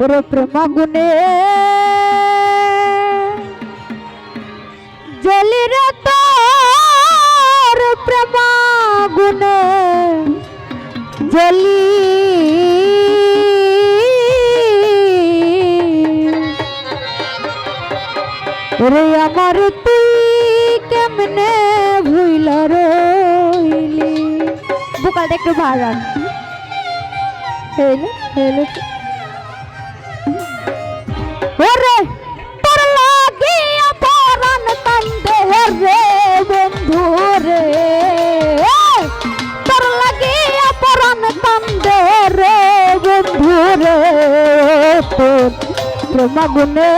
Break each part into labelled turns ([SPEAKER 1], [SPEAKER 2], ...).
[SPEAKER 1] ওরে প্রেমাগুনে জলির তোর প্রেমাগুনে জলি রে আমার তুই কেমনে ভুইল রইলি? বোকালটা একটু ভাড়ান হেলে হেলে প্রেমাগুনে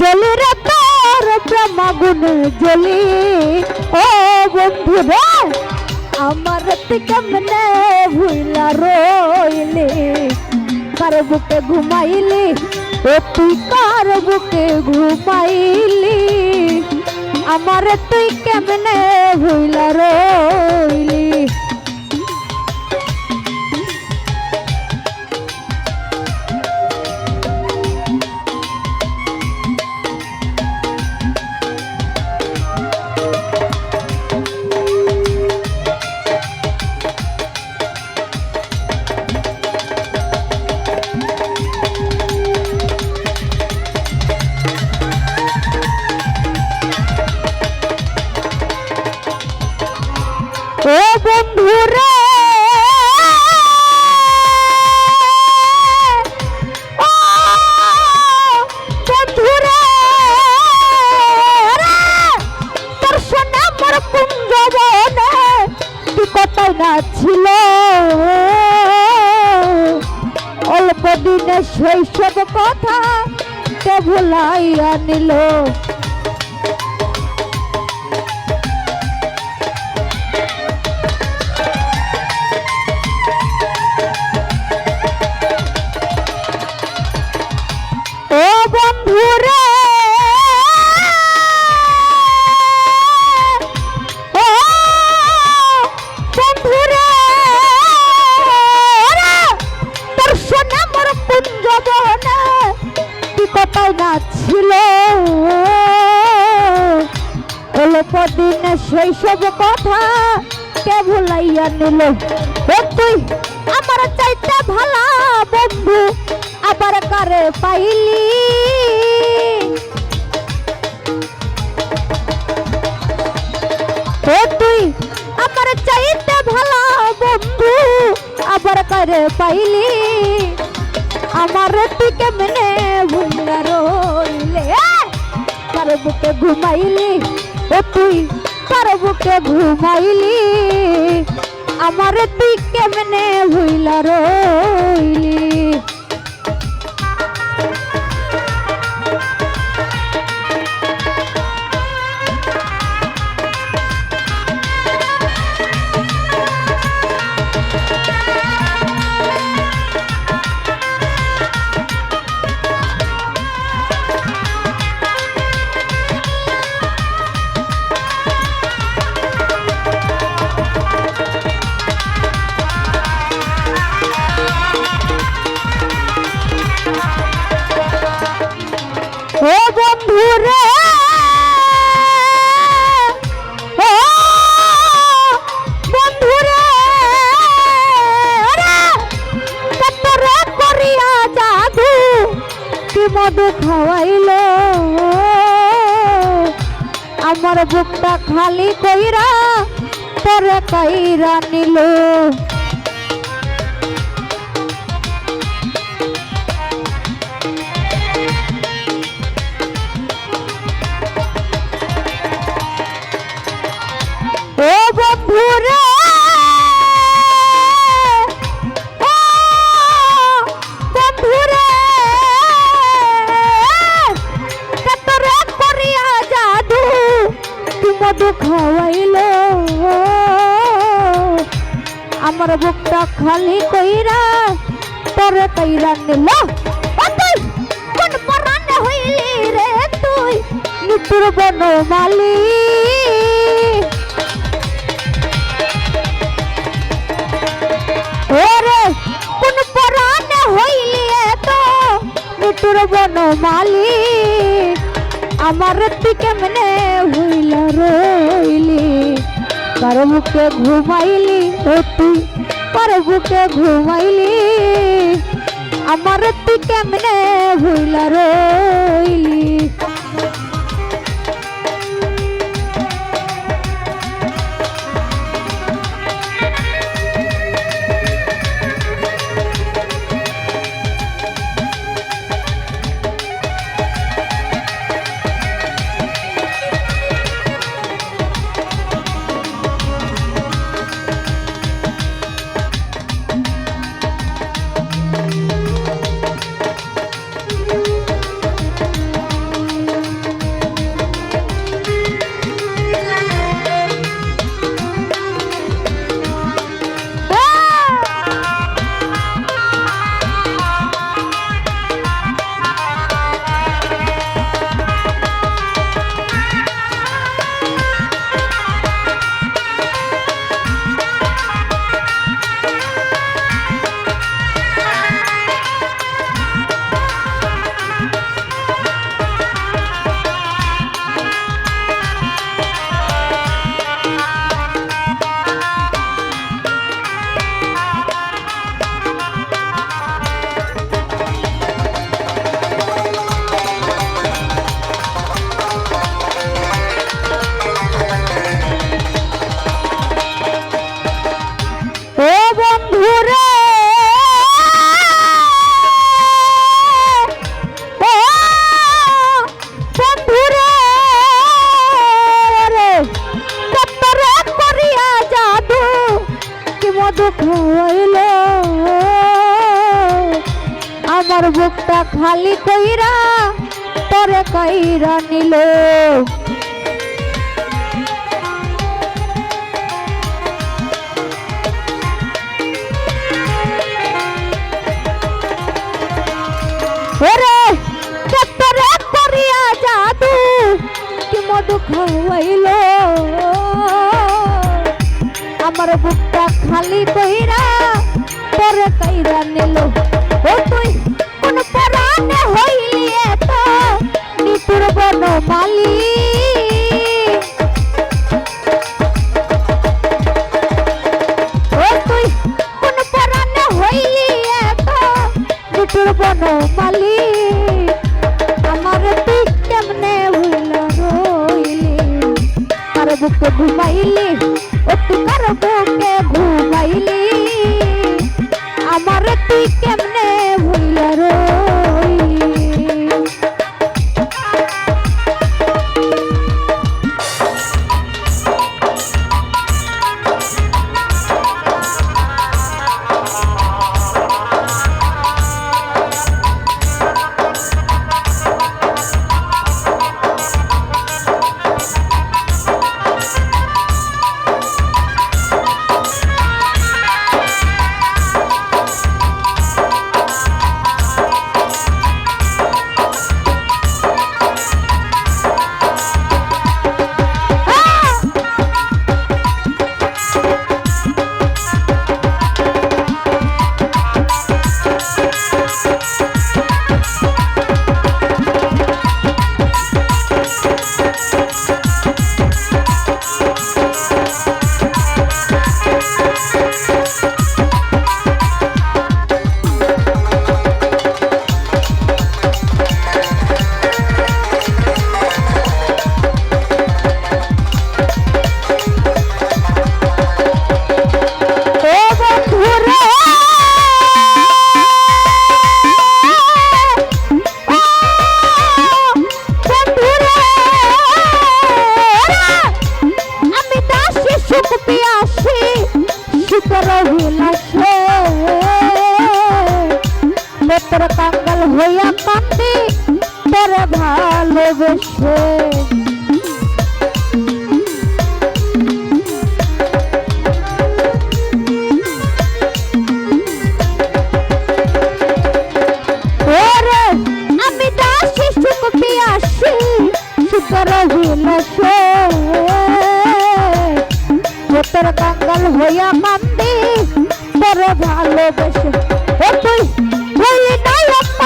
[SPEAKER 1] জলি রে তোর প্রেমাগুনে জলি ও বন্ধু রে আমার কেমনে ভুইলা রইলি? কার বুকে ঘুমাইলি? ও তুই কার বুকে ঘুমাইলি? আমার তুই কেমনে ভুইলা রইলি? শৈশব কথা কে ভুলাইয়া নিল। না ছিল। অল্প দিনে শৈশব কথা কে ভুলাইয়া নিল? তুই আমার চাইতে ভালা বন্ধু আবার কারে পাইলি? তুই আমার চাইতে ভালা বন্ধু আবার কারে পাইলি? আমার তুই কেমনে ভুলা রইলে বুকে ঘুমাইলি ও তুই কার বুকে ঘুমাইলি। আমারে তুই কেমনে ভুইলা রইলি? আমার বুকটা খালি কইরা পরে কইরা নিল। মধু খাওয়াইল আমার বুকটা খালি কইরা পরে কইরা নিল। কোন পরান হইলি রে তুই? নিতুর বনমালী। ওরে, কোন পরান হইলি এত নিতুর বনমালী। আমার তুই কেমনে হু রইলি কারও মুখে ঘুমাইলি ও তুই কারও মুখে ঘুমাইলি আমার তুই কেমনে ভুইলা রইলি? খালি কইরা পরে কইরা নিল। ওরে, চত্বরে করিয়া জাদু, কি মধু খাইল আমার বুকটা খালি কইরা পরে কইরা নিল। ও ঘুমাইলে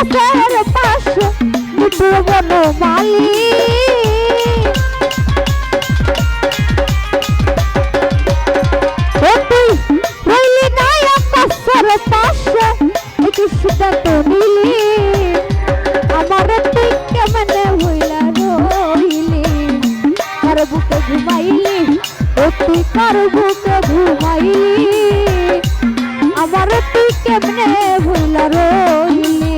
[SPEAKER 1] পথের পাশে মিটিয়ে বনমালী রইলি নয়া পথের পাশে কিছুটা তো মিলি আমার তুই কেমন হইলা রইলি? কার বুকে ঘুমাইলি? ও তুই কার বুকে ঘুমাইলি? আমার তুই কেমনে ভুলা রইলি?